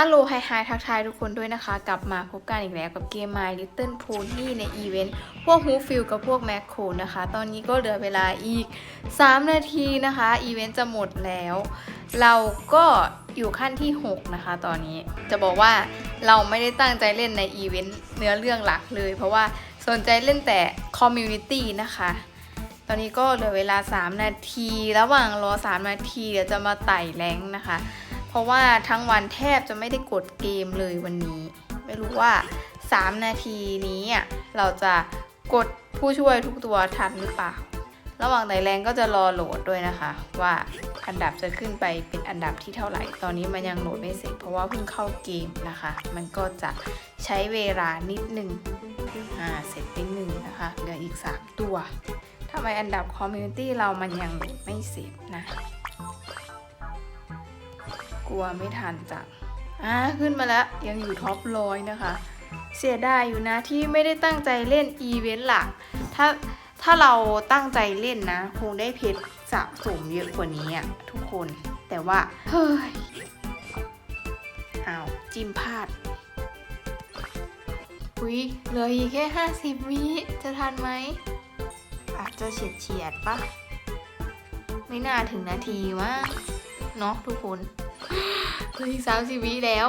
อัลโลไฮไฮทักทายทุกคนด้วยนะคะ กลับมาพบกันอีกแล้วกับเกม My Little Pony ในอีเวนต์ พวกฮูฟิลกับพวกแมคโคนะคะ ตอนนี้ก็เหลือเวลาอีก 3 นาทีนะคะ อีเวนต์จะหมดแล้ว เราก็อยู่ขั้นที่ 6 นะคะ ตอนนี้จะบอกว่าเราไม่ได้ตั้งใจเล่นในอีเวนต์เนื้อเรื่องหลักเลย เพราะว่าสนใจเล่นแต่คอมมูนิตี้นะคะ ตอนนี้ก็เหลือเวลา 3 นาที ระหว่างรอ 3 นาทีเดี๋ยวจะมาไต่แรงนะคะ เพราะว่าทั้งวันแทบจะไม่ได้กดเกมเลยวันนี้ ไม่รู้ว่า 3 นาทีนี้เราจะกดผู้ช่วยทุกตัวทันหรือเปล่า ระหว่างไต่แรงก็จะรอโหลดด้วยนะคะ ว่าอันดับจะขึ้นไปเป็นอันดับที่เท่าไหร่ ตอนนี้มันยังโหลดไม่เสร็จเพราะว่าเพิ่งเข้าเกมนะคะ มันก็จะใช้เวลานิดหนึ่งอ่าเสร็จไปหนึ่งนะคะเหลืออีก 3 ตัวทำไมอันดับคอมมูนิตี้เรามันยังไม่เสร็จนะ กลัวไม่ทันจังอ่าขึ้นมาแล้วยังอยู่ท็อปร้อยนะคะ เสียดายอยู่นะที่ไม่ได้ตั้งใจเล่นอีเวนต์หลัก ถ้าถ้าเราตั้งใจเล่นนะ คงได้เพชรสะสมเยอะกว่านี้อะทุกคนแต่ว่า เฮ้ยอ้าวจิ้มพลาดอุ๊ยเหลืออีกแค่ห้าสิบวิจะทันไหม อาจจะเฉียดเฉียดๆปะไม่น่าถึงนาทีมั้งเนาะทุกคน เหลืออีกสามสิบวิแล้ว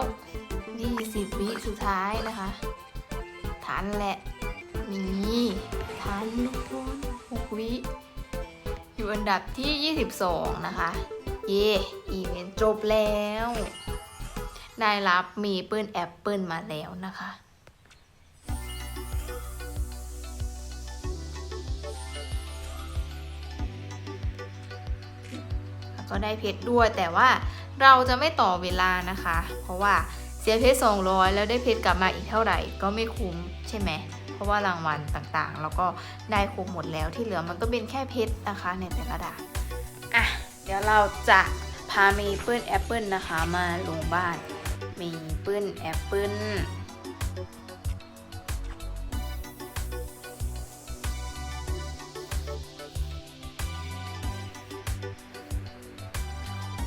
ยี่สิบวิสุดท้ายนะคะ ทันแหละ นี่ทันทุกคนหกวิ อยู่อันดับที่ 22 นะคะ เย่อีเวนต์จบแล้ว ได้รับมีเปื้นแอปเปิลมาแล้วนะคะก็ได้เพชรด้วยแต่ว่า เราจะไม่ต่อเวลานะคะ เพราะว่าเสียเพชร200 แล้วได้เพชรกลับมาอีกเท่าไหร่ก็ไม่คุ้มใช่ไหมเพราะว่ารางวัลต่างๆ แล้วก็ได้ครบหมดแล้วที่เหลือมันก็เป็นแค่เพชรนะคะในแต่ละด่านอะเดี๋ยวเราจะพามีเปิ้ลแอปเปิ้ลนะคะมาลงบ้าน มีเปิ้ลแอปเปิ้ล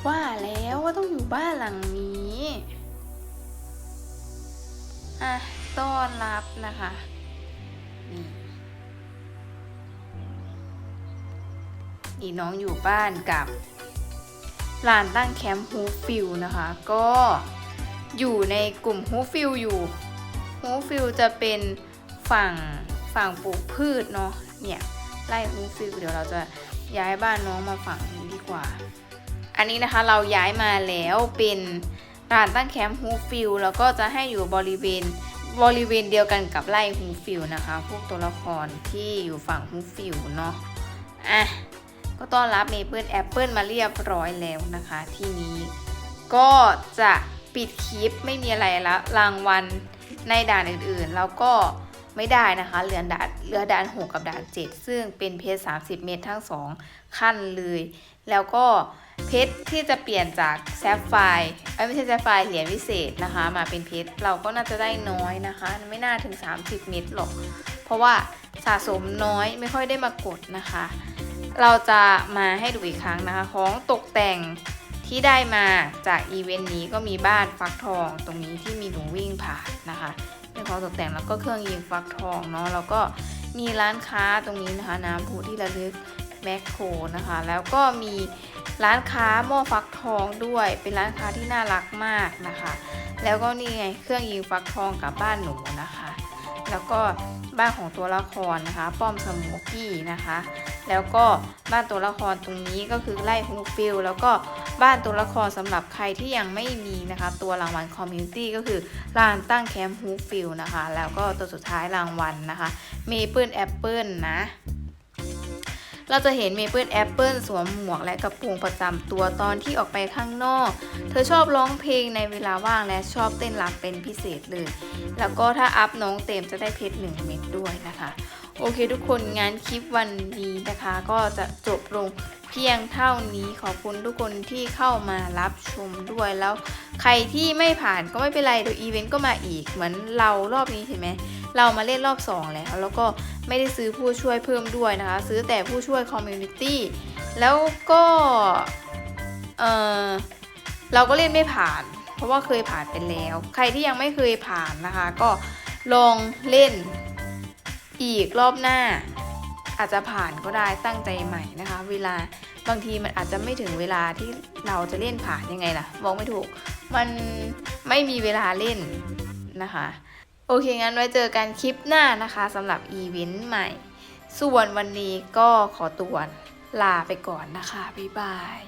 ว่าแล้วว่าต้องอยู่บ้านหลังนี้อะต้อนรับนะคะ นี่นี่น้องอยู่บ้านกับลานตั้งแคมป์ฮูฟิลนะคะ ก็อยู่ในกลุ่มฮูฟิลอยู่ฮูฟิลจะเป็นฝั่งฝั่งปลูกพืชเนาะเนี่ยไล่ฮูฟิลเดี๋ยวเราจะย้ายบ้านน้องมาฝั่งนี้ดีกว่า อันนี้นะคะเราย้ายมาแล้วเป็นลานตั้งแคมป์ฮูฟิลแล้วก็จะให้อยู่บริเวณบริเวณเดียวกันกับไล่ฮูฟิลนะคะ พวกตัวละครที่อยู่ฝั่งฮูฟิลเนาะอะก็ต้อนรับเมเปิลแอปเปิลมาเรียบร้อยแล้วนะคะ ที่นี้ก็จะปิดคลิปไม่มีอะไรละรางวัลในด่านอื่นๆ แล้วก็ ไม่ได้นะคะเหลือด่านเหลือด่าน6กับด่าน7ซึ่งเป็นเพชร30เมตรทั้ง2ขั้นเลย แล้วก็เพชรที่จะเปลี่ยนจากแซฟไฟร์ไม่ใช่แซฟไฟร์เหรียญวิเศษนะคะ มาเป็นเพชรเราก็น่าจะได้น้อยนะคะ ไม่น่าถึง 30 เม็ดหรอก เพราะว่าสะสมน้อยไม่ค่อยได้มากดนะคะ เราจะมาให้ดูอีกครั้งนะคะ ของตกแต่งที่ได้มาจากอีเวนต์นี้ก็มีบ้านฟักทองตรงนี้ที่มีหนูวิ่งผ่านนะคะ เป็นของตกแต่งแล้วก็เครื่องยิงฟักทองเนาะแล้วก็มีร้านค้าตรงนี้นะคะ น้ำพุที่ระลึกแมคโครนะคะ แล้วก็มีร้านค้าหม้อฟักทองด้วย เป็นร้านค้าที่น่ารักมากนะคะ แล้วก็นี่ไงเครื่องยิงฟักทองกับบ้านหนูนะคะ แล้วก็บ้านของตัวละครนะคะ ป้อมสโมูกี้นะคะ แล้วก็บ้านตัวละครตรงนี้ก็คือไล่ฮูฟิลแล้วก็บ้านตัวละครสำหรับใครที่ยังไม่มีนะคะ ตัวรางวัลคอมมูนิตี้ก็คือลานตั้งแคมป์ฮูฟิลนะคะ แล้วก็ตัวสุดท้ายรางวัลนะคะเมเปิลแอปเปิลนะ เราจะเห็นเมเปิลแอปเปิลสวมหมวกและกระโปรงประจำตัวตอนที่ออกไปข้างนอก เธอชอบร้องเพลงในเวลาว่างและชอบเต้นรำเป็นพิเศษเลย แล้วก็ถ้าอัพน้องเต็มจะได้เพชรหนึ่งเม็ดด้วยนะคะ โอเคทุกคนงานคลิปวันนี้นะคะ ก็จะจบลงเพียงเท่านี้ขอบคุณทุกคนที่เข้ามารับชมด้วยแล้ว ใครที่ไม่ผ่านก็ไม่เป็นไรเดี๋ยวอีเวนต์ก็มาอีกเหมือนเรารอบนี้เห็นไหม เรามาเล่นรอบ 2 แล้ว แล้วก็ไม่ได้ซื้อผู้ช่วยเพิ่มด้วยนะคะ ซื้อแต่ผู้ช่วยคอมมูนิตี้แล้วก็เออเราก็เล่นไม่ผ่าน เพราะว่าเคยผ่านไปแล้ว ใครที่ยังไม่เคยผ่านนะคะ ก็ลองเล่นอีกรอบหน้า อาจจะผ่านก็ได้ตั้งใจใหม่นะคะ เวลาบางทีมันอาจจะไม่ถึงเวลาที่เราจะเล่นผ่านยังไงล่ะบอกไม่ถูก มันไม่มีเวลาเล่นนะคะ อเค งั้นไว้เจอกันคลิปหน้านะคะสำหรับอีเวนต์ใหม่ ส่วนวันนี้ก็ขอตัวลาไปก่อนนะคะ บ๊ายบาย